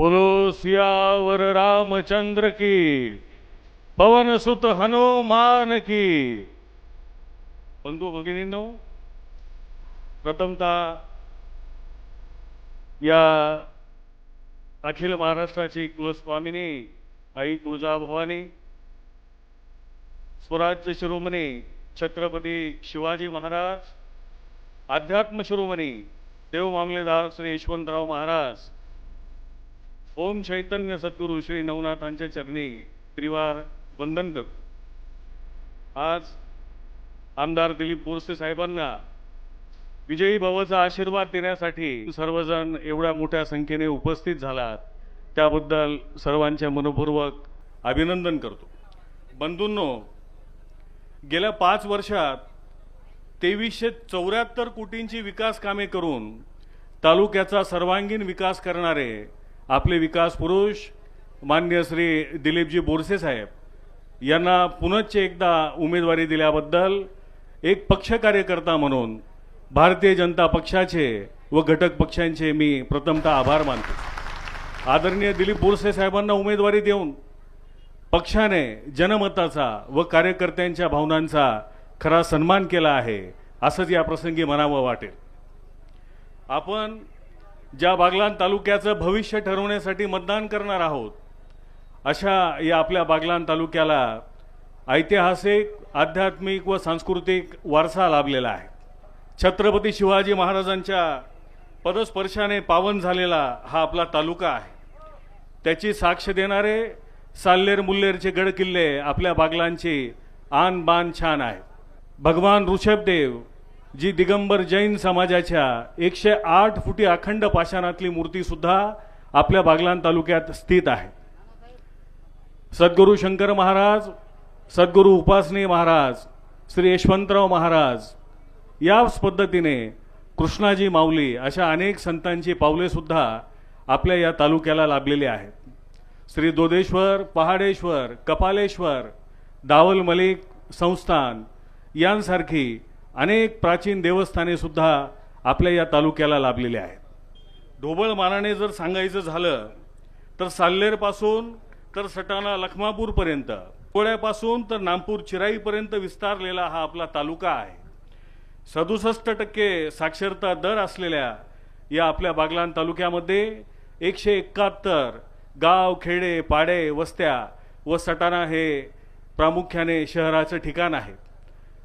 बोलो रामचंद्र की पवन सुत हनुमान की। बंधू भगिनींनो प्रथमतः या अखिल महाराष्ट्राची कुलस्वामिनी आई तुळजाभवानी स्वराज्य शिरोमणी छत्रपती शिवाजी महाराज अध्यात्म शिरोमणी देव मामलेदार श्री यशवंतराव महाराज ओम चैतन्य सद्गुरू श्री नवनाथांच्या चरणी त्रिवार वंदन करतो. आज आमदार दिलीप बोरसे साहेबांना विजयी भावाचा आशीर्वाद देण्यासाठी सर्वजण एवढ्या मोठ्या संख्येने उपस्थित झालात. त्याबद्दल सर्वांचे मनपूर्वक अभिनंदन करतो. बंधूंनो गेल्या पाच वर्षात तेवीसशे चौऱ्याहत्तर कोटींची विकास कामे करून तालुक्याचा सर्वांगीण विकास करणारे आपले विकास पुरुष मान्य श्री दिलीपजी बोरसे साहेब यांना पुनश्च एकदा उमेदवारी दिल्याबद्दल एक पक्ष कार्यकर्ता म्हणून भारतीय जनता पक्षाचे व घटक पक्षांचे मी प्रथमतः आभार मानतो. आदरणीय दिलीप बोरसे साहेबांना उमेदवारी देऊन पक्षाने जनमताचा व कार्यकर्त्यांच्या भावनांचा खरा सन्मान केला आहे असंच या प्रसंगी म्हणावं वाटेल. आपण ज्या बागलान तालुक्याचं भविष्य ठरवण्यासाठी मतदान करणार आहोत अशा या आपल्या बागलान तालुक्याला ऐतिहासिक आध्यात्मिक व सांस्कृतिक वारसा लाभलेला आहे. छत्रपती शिवाजी महाराजांच्या पदस्पर्शाने पावन झालेला हा आपला तालुका आहे. त्याची साक्ष देणारे साल्लेर मुल्लेरचे गडकिल्ले आपल्या बागलांची आन बान छान आहे भगवान ऋषभदेव जी दिगंबर जैन समाजाच्या एकशे आठ फुटी अखंड पाषाणातली मूर्ती सुद्धा आपल्या बागलान तालुक्यात स्थित आहे. सद्गुरू शंकर महाराज सद्गुरू उपासनी महाराज श्री यशवंतराव महाराज याच पद्धतीने कृष्णाजी माऊली अशा अनेक संतांची पावलेसुद्धा आपल्या या तालुक्याला लाभलेली आहेत. श्री दोदेश्वर पहाडेश्वर कपालेश्वर दावल मलिक संस्थान यांसारखी अनेक प्राचीन देवस्थाने सुद्धा आपल्या या तालुक्याला लाभलेली आहेत. ढोबळ मानाने जर सांगायचं झालं तर साल्लेरपासून तर सटाणा लखमापूरपर्यंत कोळ्यापासून तर नामपूर चिराईपर्यंत विस्तारलेला हा आपला तालुका आहे. सदुसष्ट टक्के साक्षरता दर असलेल्या या आपल्या बागलान तालुक्यामध्ये एकशे एकाहत्तर गाव खेडे पाडे वस्त्या व सटाणा हे प्रामुख्याने शहराचं ठिकाण आहे.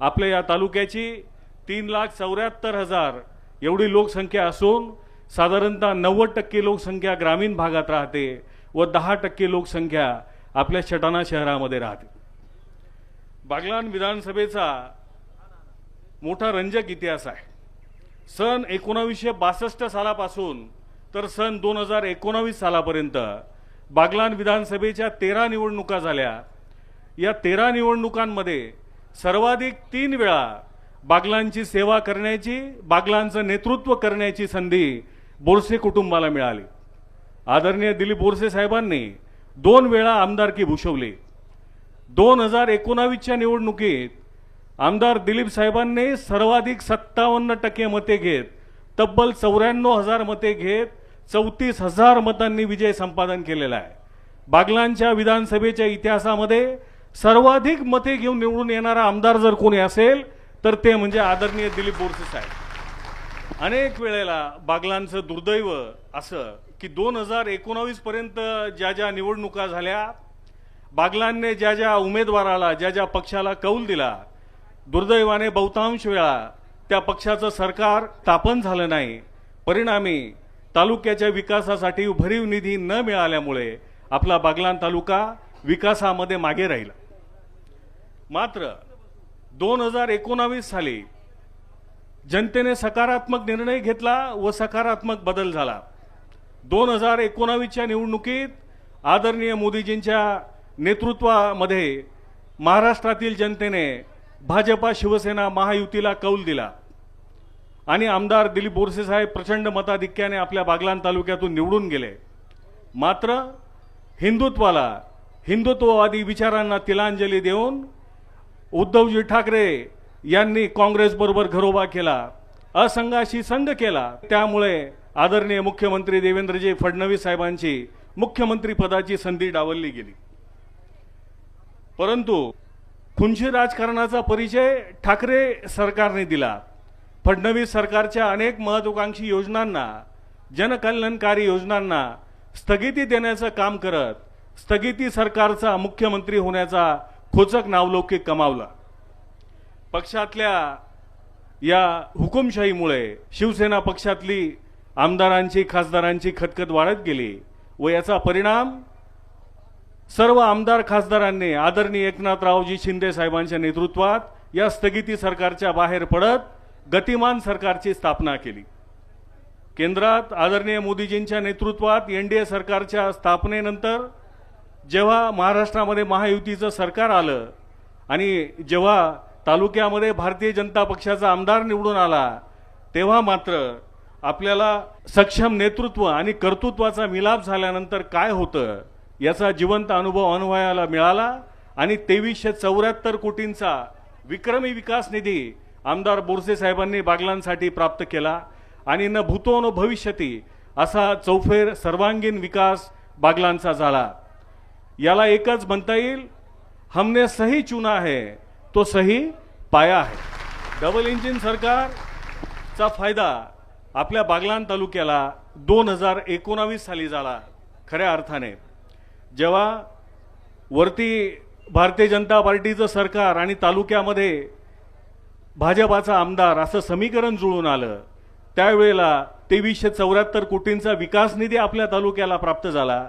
आपल्या या तालुक्याची तीन लाख चौऱ्याहत्तर हजार एवढी लोकसंख्या असून साधारणतः नव्वद टक्के लोकसंख्या ग्रामीण भागात राहते व दहा टक्के लोकसंख्या आपल्या शटाणा शहरामध्ये राहते. बागलान विधानसभेचा मोठा रंजक इतिहास आहे. सन एकोणावीसशे बासष्ट सालापासून तर सन दोन हजार एकोणावीस सालापर्यंत बागलान विधानसभेच्या तेरा निवडणुका झाल्या. या तेरा निवडणुकांमध्ये सर्वाधिक तीन वेळा बागलांची सेवा करण्याची बागलांचं नेतृत्व करण्याची संधी बोरसे कुटुंबाला मिळाली. आदरणीय दिलीप बोरसे साहेबांनी दोन वेळा आमदारकी भूषवली. दोन हजार एकोणावीसच्या निवडणुकीत आमदार दिलीप साहेबांनी सर्वाधिक सत्तावन्न टक्के मते घेत तब्बल चौऱ्याण्णव हजार मते घेत चौतीस हजार मतांनी विजय संपादन केलेला आहे. बागलांच्या विधानसभेच्या इतिहासामध्ये सर्वाधिक मते घेऊन निवडून येणारा आमदार जर कोणी असेल तर ते म्हणजे आदरणीय दिलीप बोरसे साहेब. अनेक वेळेला बागलांचं दुर्दैव असं की दोन हजार एकोणावीस पर्यंत ज्या ज्या निवडणुका झाल्या बागलांनी ज्या ज्या उमेदवाराला ज्या ज्या पक्षाला कौल दिला दुर्दैवाने बहुतांश वेळा त्या पक्षाचं सरकार स्थापन झालं नाही. परिणामी तालुक्याच्या विकासासाठी भरीव निधी न मिळाल्यामुळे आपला बागलान तालुका विकासामध्ये मागे राहिला. मात्र दोन हजार एकोणावीस साली जनतेने सकारात्मक निर्णय घेतला व सकारात्मक बदल झाला. दोन हजार एकोणावीसच्या निवडणुकीत आदरणीय मोदीजींच्या नेतृत्वामध्ये महाराष्ट्रातील जनतेने भाजपा शिवसेना महायुतीला कौल दिला. आणि आमदार दिलीप बोरसे साहेब प्रचंड मताधिक्याने आपल्या बागलान तालुक्यातून निवडून गेले. मात्र हिंदुत्वाला हिंदुत्ववादी विचारांना तिलांजली देऊन उद्धवजी ठाकरे यांनी काँग्रेसबरोबर घरोबा केला असंघाशी संघ केला. त्यामुळे आदरणीय मुख्यमंत्री देवेंद्रजी फडणवीस साहेबांची मुख्यमंत्री पदाची संधी डावलली गेली. परंतु खुंशी राजकारणाचा परिचय ठाकरे सरकारने दिला. फडणवीस सरकारच्या अनेक महत्वाकांक्षी योजनांना जनकल्याणकारी योजनांना स्थगिती देण्याचं काम करत स्थगिती सरकारचा मुख्यमंत्री होण्याचा खोचक नावलौकिक कमावला. पक्षातल्या या हुकुमशाहीमुळे शिवसेना पक्षातली आमदारांची खासदारांची खतखत वाढत गेली व याचा परिणाम सर्व आमदार खासदारांनी आदरणीय एकनाथरावजी शिंदे साहेबांच्या नेतृत्वात या स्थगिती सरकारच्या बाहेर पडत गतिमान सरकारची स्थापना केली. केंद्रात आदरणीय मोदीजींच्या नेतृत्वात एनडीए सरकारच्या स्थापनेनंतर जेव्हा महाराष्ट्रामध्ये महायुतीचं सरकार आलं आणि जेव्हा तालुक्यामध्ये भारतीय जनता पक्षाचा आमदार निवडून आला तेव्हा मात्र आपल्याला सक्षम नेतृत्व आणि कर्तृत्वाचा मिलाप झाल्यानंतर काय होतं याचा जिवंत अनुभव अनुभवायला मिळाला आणि तेवीसशे चौऱ्याहत्तर कोटींचा विक्रमी विकास निधी आमदार बोरसे साहेबांनी बागलांसाठी प्राप्त केला. आणि न भूतो न भविष्यती असा चौफेर सर्वांगीण विकास बागलांचा झाला. याला एकच म्हणता येईल हमने सही चुना है तो सही पाया है. डबल इंजिन सरकारचा फायदा आपल्या बागलान तालुक्याला दोन हजार एकोणावीस साली झाला खऱ्या अर्थाने. जेव्हा वरती भारतीय जनता पार्टीचं सरकार आणि तालुक्यामध्ये भाजपाचा आमदार असं समीकरण जुळून आलं त्यावेळेला तेवीसशे चौऱ्याहत्तर कोटींचा विकास निधी आपल्या तालुक्याला प्राप्त झाला.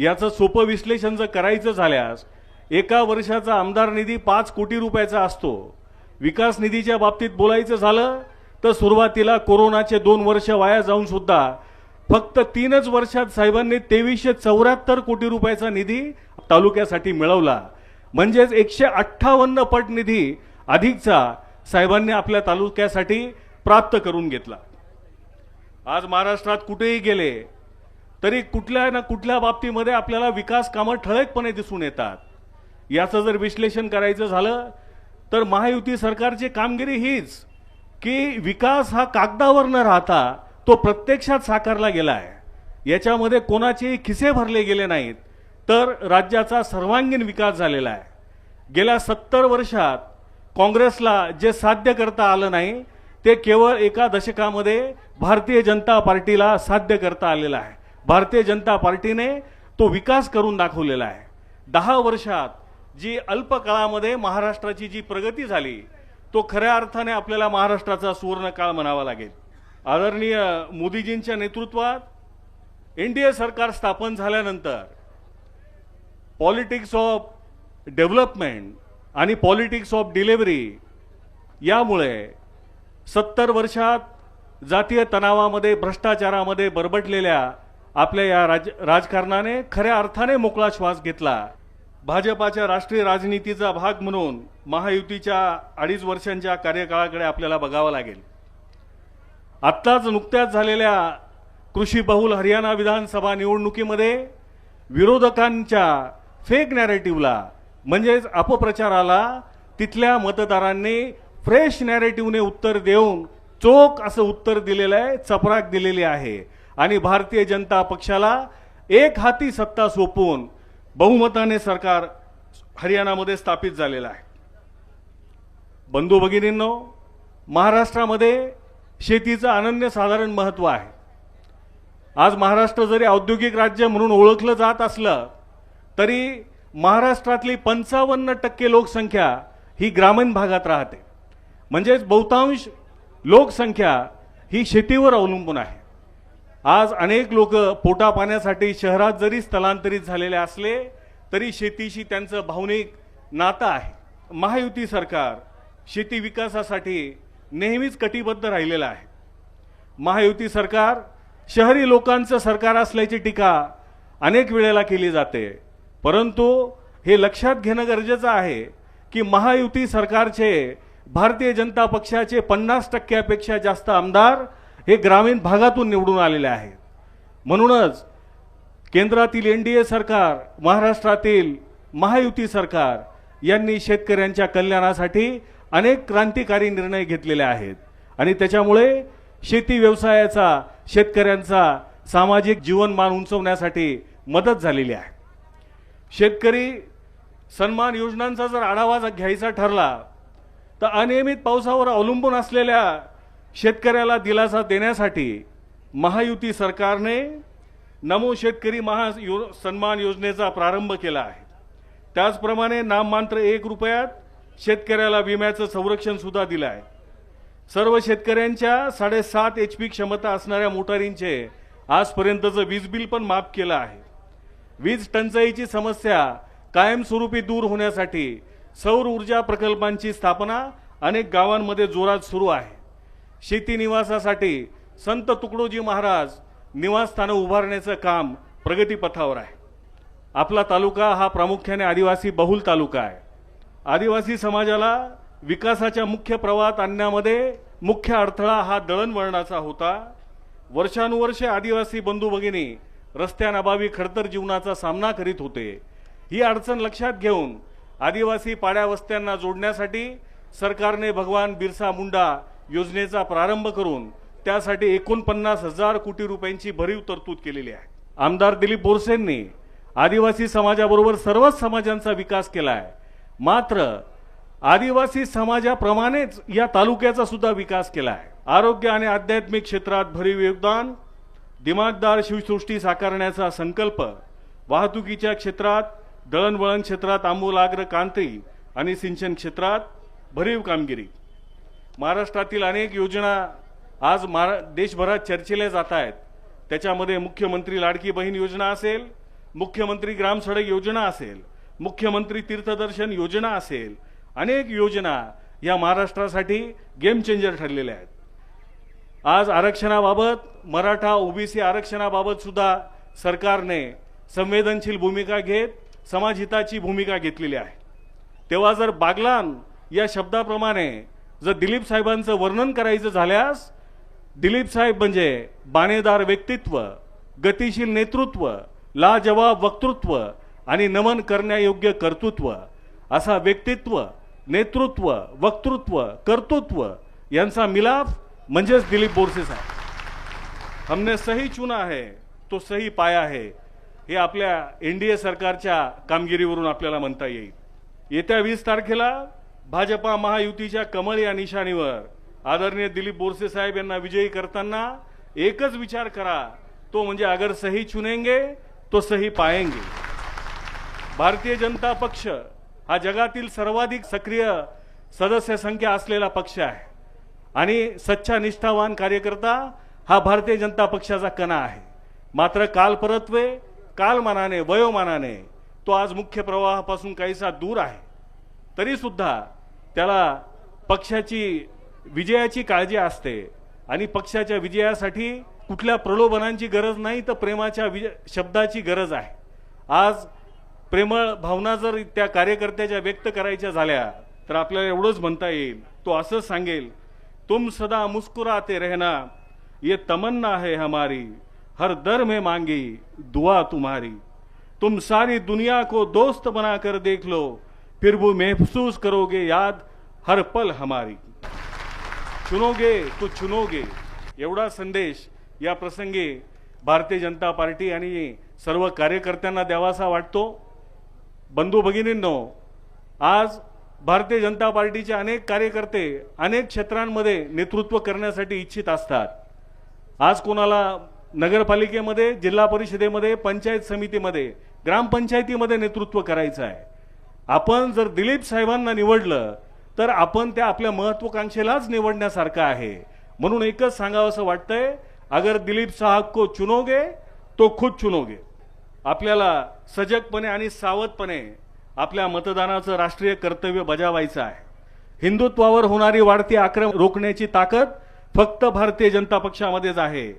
याचं सोपं विश्लेषण जर करायचं झाल्यास एका वर्षाचा आमदार निधी पाच कोटी रुपयाचा असतो. विकास निधीच्या बाबतीत बोलायचं झालं तर सुरुवातीला कोरोनाचे दोन वर्ष वाया जाऊन सुद्धा फक्त तीनच वर्षात साहेबांनी तेवीसशे चौऱ्याहत्तर कोटी रुपयाचा निधी तालुक्यासाठी मिळवला. म्हणजेच एकशे अठ्ठावन्न पट निधी अधिकचा साहेबांनी आपल्या तालुक्यासाठी प्राप्त करून घेतला. आज महाराष्ट्रात कुठेही गेले तरी कुठल्या ना कुठल्या बाबतीमध्ये आपल्याला विकास कामं ठळकपणे दिसून येतात. याचं जर विश्लेषण करायचं झालं तर महायुती सरकारची कामगिरी हीच की विकास हा कागदावर न राहता तो प्रत्यक्षात साकारला गेला आहे याच्यामध्ये कोणाचेही खिसे भरले गेले नाहीत तर राज्याचा सर्वांगीण विकास झालेला आहे. गेल्या सत्तर वर्षात काँग्रेसला जे साध्य करता आलं नाही ते केवळ एका दशकामध्ये भारतीय जनता पार्टीला साध्य करता आलेलं आहे. भारतीय जनता पार्टीने तो विकास करून दाखवलेला आहे. दहा वर्षात जी अल्प काळामध्ये महाराष्ट्राची जी प्रगती झाली तो खऱ्या अर्थाने आपल्याला महाराष्ट्राचा सुवर्णकाळ म्हणावा लागेल. आदरणीय मोदीजींच्या नेतृत्वात एनडीए सरकार स्थापन झाल्यानंतर पॉलिटिक्स ऑफ डेव्हलपमेंट आणि पॉलिटिक्स ऑफ डिलेवरी यामुळे सत्तर वर्षात जातीय तणावामध्ये भ्रष्टाचारामध्ये बरबटलेल्या आपल्या या राज राजकारणाने खऱ्या अर्थाने मोकळा श्वास घेतला. भाजपाच्या राष्ट्रीय राजनीतीचा भाग म्हणून महायुतीच्या अडीच वर्षांच्या कार्यकाळाकडे आपल्याला बघावं लागेल. आत्ताच नुकत्याच झालेल्या कृषी बहुल हरियाणा विधानसभा निवडणुकीमध्ये विरोधकांच्या फेक नॅरेटिव्हला म्हणजेच अपप्रचाराला तिथल्या मतदारांनी फ्रेश नॅरेटिव्हने उत्तर देऊन चोख असं उत्तर दिलेलं आहे चपराक दिलेली आहे. आणि भारतीय जनता पक्षाला एक हाती सत्ता सोपवून बहुमताने सरकार हरियाणामध्ये स्थापित झालेलं आहे. बंधू भगिनींनो महाराष्ट्रामध्ये शेतीचं अनन्यसाधारण महत्त्व आहे. आज महाराष्ट्र जरी औद्योगिक राज्य म्हणून ओळखलं जात असलं तरी महाराष्ट्रातली पंचावन्न टक्के लोकसंख्या ही ग्रामीण भागात राहते. म्हणजेच बहुतांश लोकसंख्या ही शेतीवर अवलंबून आहे. आज अनेक लोक पोटापाण्यासाठी शहरात जरी स्थलांतरित झालेले असले तरी शेतीशी त्यांचं भावनिक नातं आहे. महायुती सरकार शेती विकासासाठी नेहमीच कटिबद्ध राहिलेलं आहे. महायुती सरकार शहरी लोकांचं सरकार असल्याची टीका अनेक वेळेला केली जाते. परंतु हे लक्षात घेणं गरजेचं आहे की महायुती सरकारचे भारतीय जनता पक्षाचे पन्नास टक्क्यापेक्षा जास्त आमदार हे ग्रामीण भागातून निवडून आलेले आहेत. म्हणूनच केंद्रातील एन डी ए सरकार महाराष्ट्रातील महायुती सरकार यांनी शेतकऱ्यांच्या कल्याणासाठी अनेक क्रांतिकारी निर्णय घेतलेले आहेत. आणि त्याच्यामुळे शेती व्यवसायाचा शेतकऱ्यांचा सामाजिक जीवनमान उंचवण्यासाठी मदत झालेली आहे. शेतकरी सन्मान योजनांचा जर आढावा घ्यायचा ठरला तर अनियमित पावसावर अवलंबून असलेल्या शेतकऱ्याला दिलासा देण्यासाठी महायुती सरकारने नमो शेतकरी महा यो सन्मान योजनेचा प्रारंभ केला आहे. त्याचप्रमाणे नाममात्र एक रुपयात शेतकऱ्याला विम्याचं संरक्षण सुद्धा दिलं आहे. सर्व शेतकऱ्यांच्या साडेसात एच पी क्षमता असणाऱ्या मोटारींचे आजपर्यंतचं वीज बिल पण माफ केलं आहे. वीज टंचाईची समस्या कायमस्वरूपी दूर होण्यासाठी सौर ऊर्जा प्रकल्पांची स्थापना अनेक गावांमध्ये जोरात सुरू आहे. शेती निवासासाठी संत तुकडोजी महाराज निवासस्थानं उभारण्याचं काम प्रगतीपथावर आहे. आपला तालुका हा प्रामुख्याने आदिवासी बहुल तालुका आहे. आदिवासी समाजाला विकासाच्या मुख्य प्रवाहात आणण्यामध्ये मुख्य अडथळा हा दळणवळणाचा होता. वर्षानुवर्षे आदिवासी बंधू भगिनी रस्त्यांअभावी खडतर जीवनाचा सामना करीत होते. ही अडचण लक्षात घेऊन आदिवासी पाड्या वस्त्यांना जोडण्यासाठी सरकारने भगवान बिरसा मुंडा योजनेचा प्रारंभ करून त्यासाठी एकोणपन्नास हजार कोटी रुपयांची भरीव तरतूद केलेली आहे. आमदार दिलीप बोरसेंनी आदिवासी समाजाबरोबर सर्वच समाजांचा विकास केला आहे मात्र आदिवासी समाजाप्रमाणेच या तालुक्याचा सुद्धा विकास केला आहे आरोग्य आणि आध्यात्मिक क्षेत्रात भरीव योगदान दिमागदार शिवसृष्टी साकारण्याचा संकल्प वाहतुकीच्या क्षेत्रात दळणवळण क्षेत्रात आमूलाग्र क्रांती आणि सिंचन क्षेत्रात भरीव कामगिरी. महाराष्ट्रातील अनेक योजना आज महारा देशभरात चर्चेल्या जात आहेत. त्याच्यामध्ये मुख्यमंत्री लाडकी बहीण योजना असेल मुख्यमंत्री ग्राम सडक योजना असेल मुख्यमंत्री तीर्थदर्शन योजना असेल अनेक योजना या महाराष्ट्रासाठी गेम चेंजर ठरलेल्या आहेत. आज आरक्षणाबाबत मराठा ओबीसी आरक्षणाबाबत सुद्धा सरकारने संवेदनशील भूमिका घेत समाजहिताची भूमिका घेतलेली आहे. तेव्हा जर बागलान या शब्दाप्रमाणे जर दिलीप साहेबांचं वर्णन करायचं झाल्यास दिलीप साहेब म्हणजे बाणेदार व्यक्तित्व गतिशील नेतृत्व लाजवाब वक्तृत्व आणि नमन करण्यायोग्य कर्तृत्व असा व्यक्तित्व नेतृत्व वक्तृत्व कर्तृत्व यांचा मिलाप म्हणजेच दिलीप बोरसे साहेब. हमने सही चुना आहे तो सही पाया आहे हे आपल्या एन डी ए सरकारच्या कामगिरीवरून आपल्याला म्हणता येईल. येत्या वीस तारखेला भाजपा महायुतीच्या कमळ या निशाणीवर. आदरणीय दिलीप बोरसे साहेब यांना विजयी करताना एकच विचार करा. तो म्हणजे अगर सही चुनेंगे तो सही पाएंगे. भारतीय जनता पक्ष हा जगातील सर्वाधिक सक्रिय सदस्य संख्या असलेला पक्ष आहे. आणि सच्चा निष्ठावान कार्यकर्ता हा भारतीय जनता पक्षाचा कणा आहे. मात्र काल परत्वे कालमानाने वयोमानाने तो आज मुख्य प्रवाहापासून काहीसा दूर आहे. तरी सुद्धा त्याला पक्षाची विजयाची काळजी असते. आणि पक्षाच्या विजयासाठी कुठल्या प्रलोभनांची गरज नाही तर प्रेमाच्या विज शब्दाची गरज आहे. आज प्रेमळ भावना जर त्या कार्यकर्त्याच्या व्यक्त करायच्या झाल्या तर आपल्याला एवढंच म्हणता येईल. तो असंच सांगेल तुम सदा मुस्कुराते रहना ये तमन्ना है हमारी हर दर में मांगी दुआ तुम्हारी. तुम सारी दुनिया को दोस्त बनाकर देख लो फिर वो महसूस करोगे याद हर पल हमारी। चुनोगे तो चुनोगे। एवढा संदेश या प्रसंगी भारतीय जनता पार्टी आणि सर्व कार्यकर्त्यांना द्यावासा वाटतो। बंधू भगिनींनो आज भारतीय जनता पार्टीचे अनेक कार्यकर्ते अनेक क्षेत्रांमध्ये नेतृत्व करण्यासाठी इच्छित असतात। आज कोणाला नगरपालिकेमध्ये जिल्हा परिषदेमध्ये पंचायत समितीमध्ये ग्रामपंचायतीमध्ये नेतृत्व करायचं आहे। आपण जर दिलीप साहेबांना निवडलं तर आपण त्या आपल्या महत्वाकांक्षेलाच निवडण्यासारखं आहे. म्हणून एकच सांगावं असं वाटतंय अगर दिलीप साहब को चुनोगे तो खुद चुनोगे. आपल्याला सजगपणे आणि सावधपणे आपल्या मतदानाचं राष्ट्रीय कर्तव्य बजावायचं आहे. हिंदुत्वावर होणारी वाढती आक्रम रोखण्याची ताकद फक्त भारतीय जनता पक्षामध्येच आहे.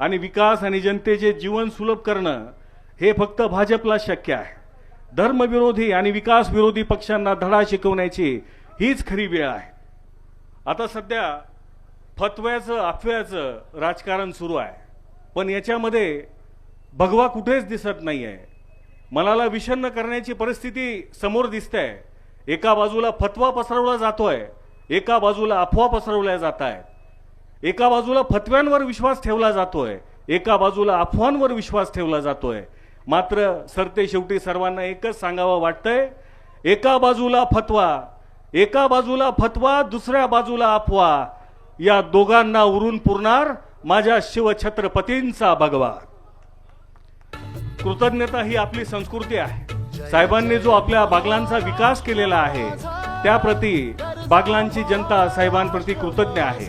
आणि विकास आणि जनतेचे जीवन सुलभ करणं हे फक्त भाजपला शक्य आहे. धर्मविरोधी आणि विकास विरोधी पक्षांना धडा शिकवण्याची हीच खरी वेळ आहे. आता सध्या फतव्याचं अफव्याचं राजकारण सुरू आहे. पण याच्यामध्ये भगवा कुठेच दिसत नाही आहे मनाला विषन्न करण्याची परिस्थिती समोर दिसते. एका बाजूला फतवा पसरवला जातो आहे एका बाजूला अफवा पसरवल्या जात आहेत एका बाजूला फतव्यांवर विश्वास ठेवला जातो आहे एका बाजूला अफवांवर विश्वास ठेवला जातो आहे मात्र सरते शेवटी सर्वांना एकच सांगावं वाटतंय. एका बाजूला फतवा एका बाजूला फतवा दुसऱ्या बाजूला अफवा. या दोघांना उरून पुरणार माझ्या शिवछत्रपतींचा भगवा. कृतज्ञता ही आपली संस्कृती आहे. साहेबांनी जो आपल्या बागलांचा विकास केलेला आहे त्याप्रती बागलांची जनता साहेबांप्रती कृतज्ञ आहे.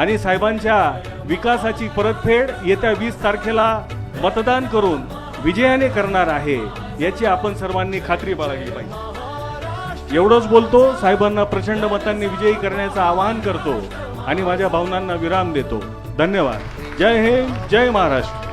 आणि साहेबांच्या विकासाची परतफेड येत्या वीस तारखेला मतदान करून विजयाने करणार आहे याची आपण सर्वांनी खात्री बाळगली पाहिजे. एवढंच बोलतो साहेबांना प्रचंड मतांनी विजयी करण्याचं आवाहन करतो आणि माझ्या भावनांना विराम देतो. धन्यवाद. जय हिंद जय महाराष्ट्र.